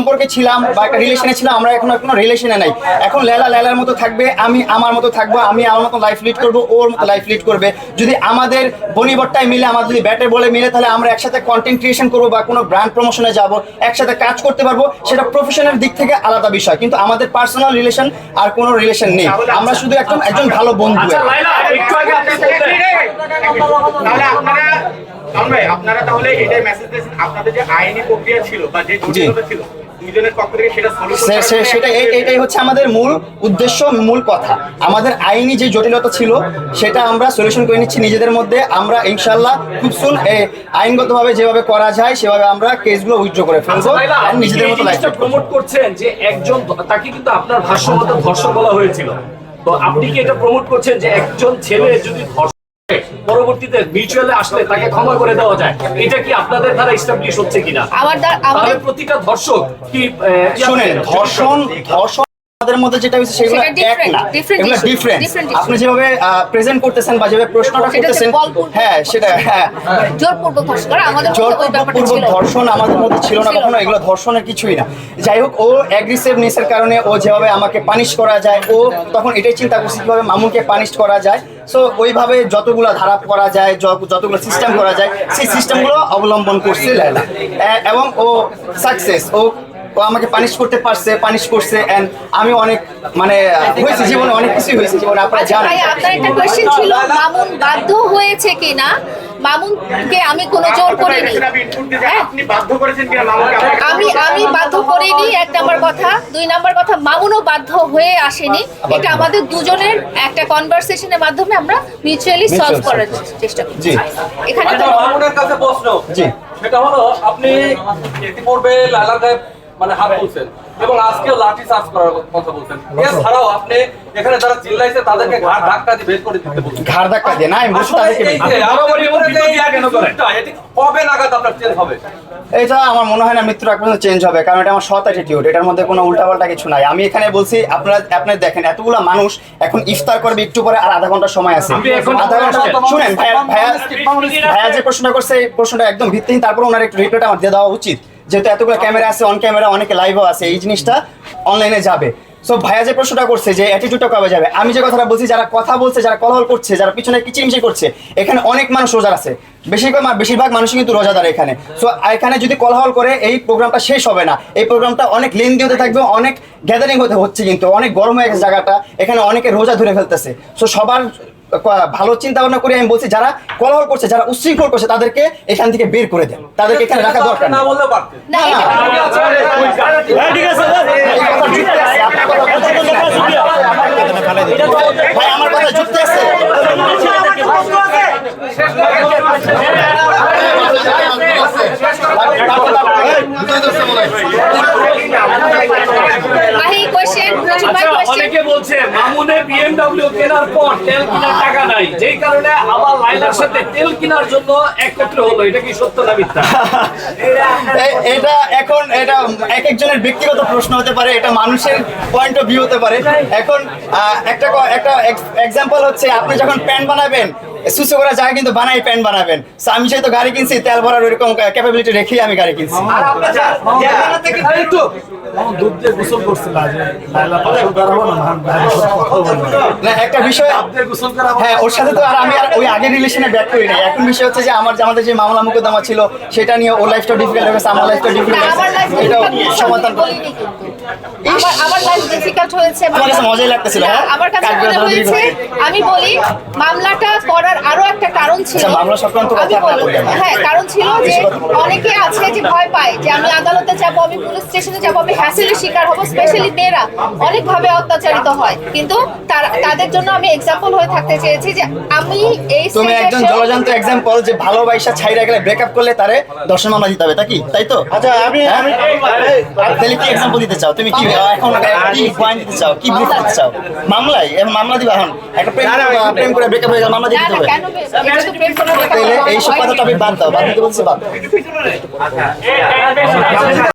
সম্পর্কে ছিলাম বা একটা রিলেশনে ছিলাম আমরা এখন কোনো রিলেশনে নাই। এখন লেলা লেলার মতো থাকবে আমি আমার মতো থাকব আমি আমার মতো লাইফ লিড করব ওর মতো লাইফ লিড করবে। যদি আমাদের বনিবট্টায় মিলে আমাদের যদি ব্যাটে বলে মিলে তাহলে আমরা একসাথে কন্টেন্ট ক্রিয়েশন করব বা কোনো ব্র্যান্ড প্রমোশনে যাব একসাথে কাজ করতে পারব সেটা প্রফেশনের দিক থেকে আলাদা বিষয়। কিন্তু আমাদের পার্সোনাল রিলেশন আর কোনো রিলেশন নেই। আমরা শুধু একদম একজন ভালো বন্ধু। আচ্ছা তাহলে আপনারা আপনারা তাহলে এটাই মেসেজ দিয়েছেন আপনাদের যে আইনি প্রক্রিয়া ছিল বা যে জটিলতা ছিল দুইজনের পক্ষ থেকে সেটা সলিউশন সে- সে- সেটা এইটাই হচ্ছে আমাদের মূল উদ্দেশ্য মূল কথা। আমাদের আইনি যে জটিলতা ছিল সেটা আমরা সলিউশন করে নিচ্ছি নিজেদের মধ্যে। আমরা ইনশাল্লাহ খুব সুন আইনগতভাবে যেভাবে করা যায় সেভাবে আমরা কেসগুলো উইথড্র করে ফেলব আচ্ছা নিজেদের মতো প্রমোট করছেন যে একজন তাকে কিন্তু আপনার ভাষ্য মতো ধর্ষক বলা হয়েছিল। তো আপনি কি এটা প্রমোট করছেন যে একজন ছেলে যদি পরবর্তীতে মিউচুয়ালে আসলে তাকে ক্ষমা করে দেওয়া যায়। এটা কি আপনাদের দ্বারা এস্টাবলিশ হচ্ছে কিনা? আমার আমাদের প্রতিটা ধর্ষক কি শুনেন ধর্ষণ ধর্ষণ আমাদের মধ্যে যেটা হচ্ছে সেগুলো এক না। এগুলো ডিফারেন্ট আপনি যেভাবে প্রেজেন্ট করতেছেন বা যেভাবে প্রশ্নটা করতেছেন হ্যাঁ সেটা হ্যাঁ। জোরপূর্বক ধর্ষণ। আমাদের মধ্যে ওই ব্যাপারটা জোরপূর্বক ছিল না। ধর্ষণ আমাদের মধ্যে ছিল না কখনো এগুলো ধর্ষণের কিছুই না। যাই হোক ও অ্যাগ্রেসিভনেসের কারণে ও যেভাবে আমাকে পানিশ করা যায় ও তখন এটাই চিন্তা করছে কীভাবে মামুনকে পানিশ করা যায়। সো ওইভাবে যতগুলো ধারা করা যায় যতগুলো সিস্টেম করা যায়, সেই সিস্টেমগুলো অবলম্বন করছে লাইলা এবং ও সাকসেস ও ও আমাকে পানিশ করতে পারছে পানিশ করছে এন্ড আমি অনেক মানে হয়েছে জীবনে, অনেক কিছু হয়েছে জীবনে, আপনারা জানেন। আপনার একটা কোশ্চেন ছিল, মামুন বাধ্য হয়েছে কিনা? মামুনকে আমি কোনো জোর করিনি। হ্যাঁ? আমি আমি বাধ্য করিনি এক নাম্বার কথা দুই নাম্বার কথা মামুনও বাধ্য হয়ে আসেনি। এটা আমাদের দুজনের একটা কনভারসেশনের মাধ্যমে আমরা মিউচুয়ালি সলভ করার চেষ্টা করছি। এখানে আচ্ছা মামুনের কাছে প্রশ্ন। সেটা হলো আপনি ইতিপূর্বে লালার গায়ে মানে হাত তুলছেন। এবং আজকেও লাঠি চার্জ করার কথা বলছেন। এছাড়াও আপনি এখানে যারা চিল্লাইছে তাদেরকে ঘাড় ধাক্কা দিয়ে বের করে দিতে বলছেন ঘাড় ধাক্কা দিয়ে? না আমি তাদেরকে কবে নাগাদ আপনার চেঞ্জ হবে? এটা আমার মনে হয় না মৃত্যুর আগ পর্যন্ত চেঞ্জ হবে কারণ এটা আমার সৎ অ্যাটিটিউড এটার মধ্যে কোনো উল্টাপাল্টা কিছু নাই। আমি এখানে বলছি আপনারা আপনি দেখেন এতগুলো মানুষ এখন ইফতার করবে একটু পরে আর আধা ঘণ্টা সময় আছে। আধা ঘণ্টা শুনেন ভাইয়া ভাইয়া ভাইয়া যে প্রশ্নটা করছে এই প্রশ্নটা একদম ভিত্তিহীন তারপর ওনার একটু রিপ্লাইটা আমার দিয়ে দেওয়া উচিত। যেহেতু এতগুলো ক্যামেরা আছে অন ক্যামেরা অনেকে লাইভও আছে এই জিনিসটা অনলাইনে যাবে। সো ভাইয়া যে প্রশ্নটা করছে যে অ্যাটিটিউডটা কবে যাবে আমি যে কথাটা বলছি যারা কথা বলছে যারা কলহল করছে যারা পিছনে কিচিমিচি করছে এখানে অনেক মানুষ রোজার আছে। বেশিরভাগ বেশিরভাগ মানুষই কিন্তু রোজাদার এখানে। সো এখানে যদি কলহল করে এই প্রোগ্রামটা শেষ হবে না। এই প্রোগ্রামটা অনেক লেন্দি হতে থাকবে অনেক গ্যাদারিং হতে হচ্ছে কিন্তু অনেক গরম হয়ে গেছে জায়গাটা এখানে অনেকে রোজা ধরে ফেলতেছে। সো সবার ভালো চিন্তা ভাবনা করে আমি বলছি যারা কলহল করছে যারা উশৃঙ্খল করছে তাদেরকে এখান থেকে বের করে দেন তাদেরকে এখানে রাখা দরকার না যুক্তি আছে। ভাই আমার কথা যুক্তি কোয়েশ্চেন রশিদ ভাই আচ্ছা কোয়েশ্চেন অনেকে বলছে মামুনের বিএমডব্লিউ কেনার পর তেল কেনার টাকা নাই। যেই কারণে আবার লাইলার সাথে তেল কেনার জন্য একত্র হলো। এটা কি সত্য না মিথ্যা? এটা এখন এটা এক একজনের ব্যক্তিগত প্রশ্ন হতে পারে এটা মানুষের পয়েন্ট অফ ভিউ হতে পারে। এখন একটা একটা এক্সাম্পল হচ্ছে আপনি যখন প্যান্ট বানাবেন সুসু করা যায় কিন্তু বানাই প্যান্ট বানাবেন। আমি আমি তো গাড়ি কিনছি তেল ভরার ওইরকম ক্যাপাবিলিটি রেখেই আমি গাড়ি কিনছি। মান একটা বিষয় দিয়ে গোসল করা হ্যাঁ ওর সাথে তো আর আমি আর ওই আগের রিলেশনে ব্যাক করি নাই। এখন বিষয় হচ্ছে যে আমার আমাদের যে মামলা মুকদ্দমা ছিল সেটা নিয়ে ওর লাইফটা ডিফিকাল্ট হয়ে গেছে আমার লাইফটা না ডিফিকাল্ট হয়েছে এটাও সমাধান করতে আমার আমার লাইফ ডিফিকাল্ট হয়েছে আমার কাছে মজাই লাগতেছিল, হ্যাঁ? আমার কাছে মনে হয়েছে আমি বলি মামলাটা করার আরও একটা কারণ ছিল। আচ্ছা, মামলা সংক্রান্ত কথা। হ্যাঁ কারণ ছিল যে অনেকে আছে যে ভয় পায় যে আমি আদালতে যাব আমি পুলিশ স্টেশনে যাব আমি হ্যাসেলের শিকার হব স্পেশালি মেয়েরা। অনেক ভাবে অত্যাচারিত হয়। কিন্তু তাদের জন্য আমি এক্সাম্পল হয়ে থাকতে চেয়েছি যে আমি এই তুমি একজন জলজান্ত এক্সাম্পল যে ভালোবাসা ছাইরা গেলে ব্রেকআপ করলে তারে দর্শন মামলা দিতে হবে তা কি? তাই তো? আচ্ছা আমি আমি তাহলে কি এক্সাম্পল দিতে চাও? তুমি কি এখন কি পয়েন্ট দিতে চাও? কি ব্রিফ দিতে চাও? মামলাই এখন মামলা দিবা এখন। একটা প্রেম করে- প্রেম করে ব্রেকআপ হয়ে গেলে মামলা দিতে হবে। কেন বে- এটা তো প্রেম করার ব্যাপার তাহলে না, এইসব হয়নি। কথা টপিক বাদ দাও বাদ দিতে বলছি বাদ। দাও।